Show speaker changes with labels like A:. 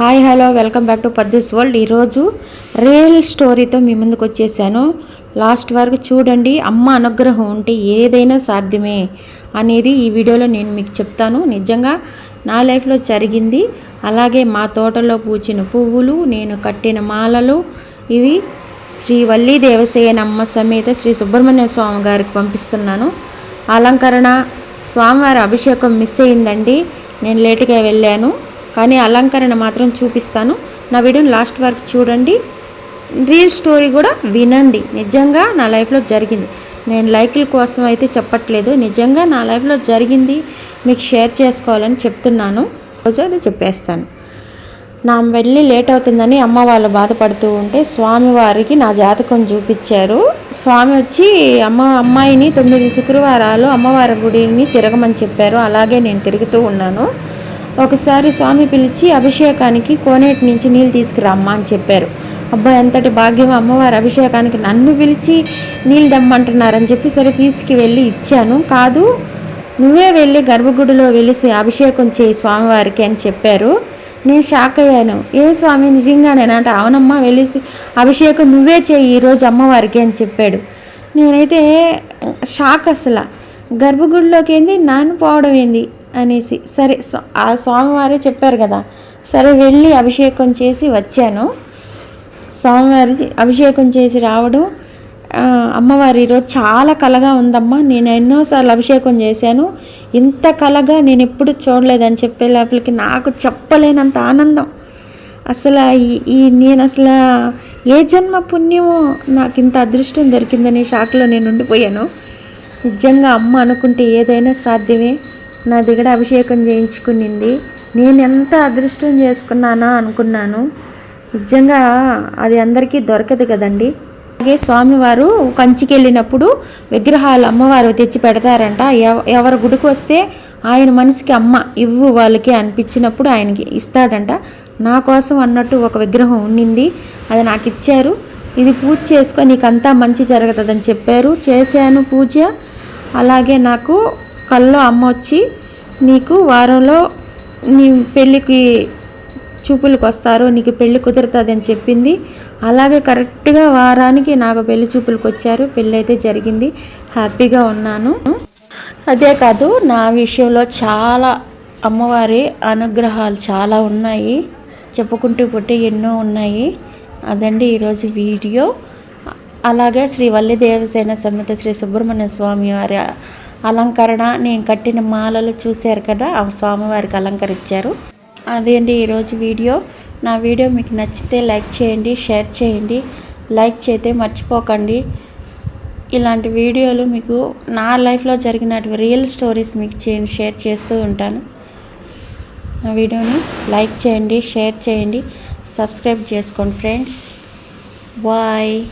A: Hi hello welcome back to Paddu's world ఈరోజు real స్టోరీతో మీ ముందుకు వచ్చేసాను. లాస్ట్ వరకు చూడండి అమ్మ అనుగ్రహం ఉంటే ఏదైనా సాధ్యమే అనేది ఈ వీడియోలో నేను మీకు చెప్తాను. నిజంగా నా లైఫ్లో జరిగింది. అలాగే మా తోటలో పూచిన పువ్వులు నేను కట్టిన మాలలు ఇవి శ్రీ వల్లి దేవసేనమ్మ సమేత శ్రీ సుబ్రహ్మణ్య స్వామి గారికి పంపిస్తున్నాను. అలంకరణ స్వామివారి అభిషేకం మిస్ అయిందండి. నేను లేటుగా వెళ్ళాను. కానీ అలంకరణ మాత్రం చూపిస్తాను. నా వీడియోని లాస్ట్ వరకు చూడండి. రియల్ స్టోరీ కూడా వినండి. నిజంగా నా లైఫ్లో జరిగింది. నేను లైక్ల కోసం అయితే చెప్పట్లేదు. నిజంగా నా లైఫ్లో జరిగింది. మీకు షేర్ చేసుకోవాలని చెప్తున్నాను. రోజు అది చెప్పేస్తాను. నా వెళ్ళి లేట్ అవుతుందని అమ్మ వాళ్ళు బాధపడుతూ ఉంటే స్వామివారికి నా జాతకం చూపించారు. స్వామి వచ్చి అమ్మ అమ్మాయిని తొమ్మిది శుక్రవారాలు అమ్మవారి గుడిని తిరగమని చెప్పారు. అలాగే నేను తిరుగుతూ ఉన్నాను. ఒకసారి స్వామి పిలిచి అభిషేకానికి కోనేటి నుంచి నీళ్ళు తీసుకురామ్మా అని చెప్పారు. అబ్బా ఎంతటి భాగ్యం అమ్మవారి అభిషేకానికి నన్ను పిలిచి నీళ్ళు దమ్మంటున్నారని చెప్పి సరే తీసుకువెళ్ళి ఇచ్చాను. కాదు నువ్వే వెళ్ళి గర్భగుడిలో వెళ్ళి అభిషేకం చేయి స్వామివారికి అని చెప్పారు. నేను షాక్ అయ్యాను. ఏ స్వామి నిజంగానేనంటే అవునమ్మా వెళ్ళి అభిషేకం నువ్వే చేయి ఈరోజు అమ్మవారికి అని చెప్పాడు. నేనైతే షాక్ అసలు. గర్భగుడిలోకి ఏంది నాన్న పోవడం ఏంది అనేసి సరే స్వా- ఆ స్వామివారే చెప్పారు కదా సరే వెళ్ళి అభిషేకం చేసి వచ్చాను. స్వామివారి అభిషేకం చేసి రావడం అమ్మవారి ఈరోజు చాలా కలగా ఉందమ్మా నేను ఎన్నోసార్లు అభిషేకం చేశాను. ఇంత కలగా నేను ఎప్పుడు చూడలేదని చెప్పే లోపలికి నాకు చెప్పలేనంత ఆనందం. అసలు ఈ ఈ నేను అసలు ఏ జన్మ పుణ్యమో నాకు ఇంత అదృష్టం దొరికిందని షాక్లో నేను ఉండిపోయాను. నిజంగా అమ్మ అనుకుంటే ఏదైనా సాధ్యమే. నా దగ్గర అభిషేకం చేయించుకునింది. నేను ఎంత అదృష్టం చేసుకున్నానా అనుకున్నాను. నిజంగా అది అందరికీ దొరకదు కదండి. అలాగే స్వామివారు కంచికి వెళ్ళినప్పుడు విగ్రహాలు అమ్మవారు తెచ్చి పెడతారంట. ఎవ- ఎవరి గుడికి వస్తే ఆయన మనసుకి అమ్మ ఇవ్వు వాళ్ళకి అనిపించినప్పుడు ఆయనకి ఇస్తాడంట. నా కోసం అన్నట్టు ఒక విగ్రహం ఉండింది అది నాకు ఇచ్చారు. ఇది పూజ చేసుకో నీకంతా మంచి జరుగుతుందని చెప్పారు. చేశాను పూజ. అలాగే నాకు కల్లో అమ్మ వచ్చి నీకు వారంలో నీ పెళ్ళికి చూపులకు వస్తారు నీకు పెళ్ళి కుదురుతుంది అని చెప్పింది. అలాగే కరెక్ట్గా వారానికి నాకు పెళ్ళి చూపులకు వచ్చారు. పెళ్ళి అయితే జరిగింది. హ్యాపీగా ఉన్నాను. అదే కాదు నా విషయంలో చాలా అమ్మవారి అనుగ్రహాలు చాలా ఉన్నాయి. చెప్పుకుంటూ పుట్టి ఎన్నో ఉన్నాయి. అదండి ఈరోజు వీడియో. అలాగే శ్రీ వల్లి దేవసేన సమేత శ్రీ సుబ్రహ్మణ్య స్వామి వారి అలంకరణ నేను కట్టిన మాలలు చూశారు కదా ఆ స్వామివారికి అలంకరించారు. అదేంటి ఈరోజు వీడియో? నా వీడియో మీకు నచ్చితే లైక్ చేయండి షేర్ చేయండి లైక్ చేస్తే మర్చిపోకండి. ఇలాంటి వీడియోలు మీకు నా లైఫ్లో జరిగిన రియల్ స్టోరీస్ మీకు చే షేర్ చేస్తూ ఉంటాను. నా వీడియోని లైక్ చేయండి షేర్ చేయండి సబ్స్క్రైబ్ చేసుకోండి ఫ్రెండ్స్. బాయ్.